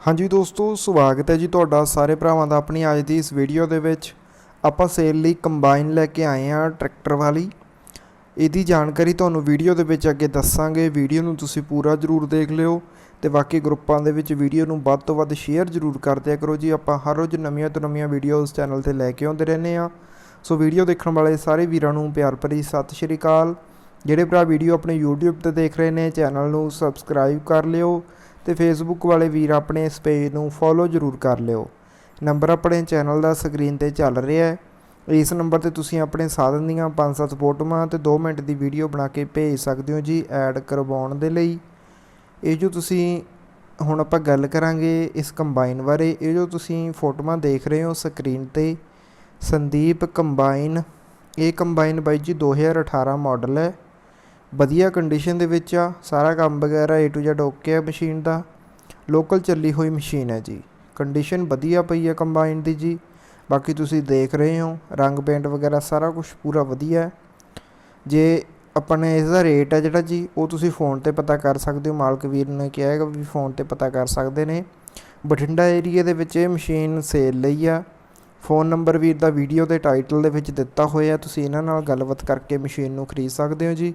ਹਾਂਜੀ ਦੋਸਤੋ, ਸਵਾਗਤ ਹੈ ਜੀ ਤੁਹਾਡਾ ਸਾਰੇ ਭਰਾਵਾਂ ਦਾ ਆਪਣੀ ਅੱਜ ਦੀ ਇਸ ਵੀਡੀਓ ਦੇ ਵਿੱਚ। ਆਪਾਂ ਸੇਲ ਲਈ ਕੰਬਾਈਨ ਲੈ ਕੇ ਆਏ ਹਾਂ ਟਰੈਕਟਰ ਵਾਲੀ। ਇਹਦੀ ਜਾਣਕਾਰੀ ਤੁਹਾਨੂੰ ਵੀਡੀਓ ਦੇ ਵਿੱਚ ਅੱਗੇ ਦੱਸਾਂਗੇ। ਵੀਡੀਓ ਨੂੰ ਤੁਸੀਂ ਪੂਰਾ ਜ਼ਰੂਰ ਦੇਖ ਲਿਓ ਤੇ ਬਾਕੀ ਗਰੁੱਪਾਂ ਦੇ ਵਿੱਚ ਵੀਡੀਓ ਨੂੰ ਵੱਧ ਤੋਂ ਵੱਧ ਸ਼ੇਅਰ ਜ਼ਰੂਰ ਕਰ ਦਿਆ ਕਰੋ ਜੀ। ਆਪਾਂ ਹਰ ਰੋਜ਼ ਨਵੀਆਂ ਤੋਂ ਨਵੀਆਂ ਵੀਡੀਓਜ਼ ਚੈਨਲ ਤੇ ਲੈ ਕੇ ਆਉਂਦੇ ਰਹਿੰਦੇ ਆ ਸੋ ਵੀਡੀਓ ਦੇਖਣ ਵਾਲੇ ਸਾਰੇ ਵੀਰਾਂ ਨੂੰ ਪਿਆਰ ਭਰੀ ਸਤਿ ਸ਼੍ਰੀ ਅਕਾਲ। ਜਿਹੜੇ ਭਰਾ ਵੀਡੀਓ ਆਪਣੇ YouTube ਤੇ ਦੇਖ ਰਹੇ ਨੇ ਚੈਨਲ ਨੂੰ ਸਬਸਕ੍ਰਾਈਬ ਕਰ ਲਿਓ। ਤੇ ਫੇਸਬੁੱਕ ਵਾਲੇ ਵੀਰ ਆਪਣੇ ਇਸ ਪੇਜ ਨੂੰ ਫੋਲੋ ਜ਼ਰੂਰ ਕਰ ਲਿਓ। ਨੰਬਰ ਆਪਣੇ ਚੈਨਲ ਦਾ ਸਕਰੀਨ ਤੇ ਚੱਲ ਰਿਹਾ ਹੈ। ਇਸ ਨੰਬਰ ਤੇ ਤੁਸੀਂ ਆਪਣੇ ਸਾਧਨ ਦੀਆਂ 5-7 ਫੋਟੋਆਂ ਤੇ 2 ਮਿੰਟ ਦੀ ਵੀਡੀਓ ਬਣਾ ਕੇ ਭੇਜ ਸਕਦੇ ਹੋ ਜੀ ਐਡ ਕਰਵਾਉਣ ਦੇ ਲਈ। ਇਹ ਜੋ ਤੁਸੀਂ ਹੁਣ ਆਪਾਂ ਗੱਲ ਕਰਾਂਗੇ ਇਸ ਕੰਬਾਈਨ ਬਾਰੇ, ਇਹ ਜੋ ਤੁਸੀਂ ਫੋਟੋਆਂ ਦੇਖ ਰਹੇ ਹੋ ਸਕਰੀਨ ਤੇ, ਸੰਦੀਪ ਕੰਬਾਈਨ ਇਹ ਕੰਬਾਈਨ ਬਾਈ ਜੀ 2018 ਮਾਡਲ ਹੈ। ਵਧੀਆ ਕੰਡੀਸ਼ਨ ਦੇ ਵਿੱਚ ਆ, ਸਾਰਾ ਕੰਮ ਵਗੈਰਾ A to Z ਓਕੇ ਆ ਮਸ਼ੀਨ ਦਾ। ਲੋਕਲ ਚੱਲੀ ਹੋਈ ਮਸ਼ੀਨ ਹੈ ਜੀ। ਕੰਡੀਸ਼ਨ ਵਧੀਆ ਪਈ ਹੈ ਕੰਬਾਈਨ ਦੀ ਜੀ। ਬਾਕੀ ਤੁਸੀਂ ਦੇਖ ਰਹੇ ਹੋ, ਰੰਗ ਪੇਂਟ ਵਗੈਰਾ ਸਾਰਾ ਕੁਝ ਪੂਰਾ ਵਧੀਆ ਹੈ। ਜੇ ਆਪਣੇ ਇਸ ਦਾ ਰੇਟ ਹੈ ਜਿਹੜਾ ਜੀ, ਉਹ ਤੁਸੀਂ ਫੋਨ ਤੇ ਪਤਾ ਕਰ ਸਕਦੇ ਹੋ। ਮਾਲਕ ਵੀਰ ਨੇ ਕਿਹਾ ਹੈਗਾ ਵੀ ਫੋਨ ਤੇ ਪਤਾ ਕਰ ਸਕਦੇ ਨੇ। ਬਠਿੰਡਾ ਏਰੀਆ ਦੇ ਵਿੱਚ ਇਹ ਮਸ਼ੀਨ ਸੇਲ ਲਈ ਆ। ਫੋਨ ਨੰਬਰ ਵੀਰ ਦਾ ਵੀਡੀਓ ਦੇ ਟਾਈਟਲ ਦੇ ਵਿੱਚ ਦਿੱਤਾ ਹੋਇਆ। ਤੁਸੀਂ ਇਹਨਾਂ ਨਾਲ ਗੱਲਬਾਤ ਕਰਕੇ ਮਸ਼ੀਨ ਨੂੰ ਖਰੀਦ ਸਕਦੇ ਹੋ ਜੀ।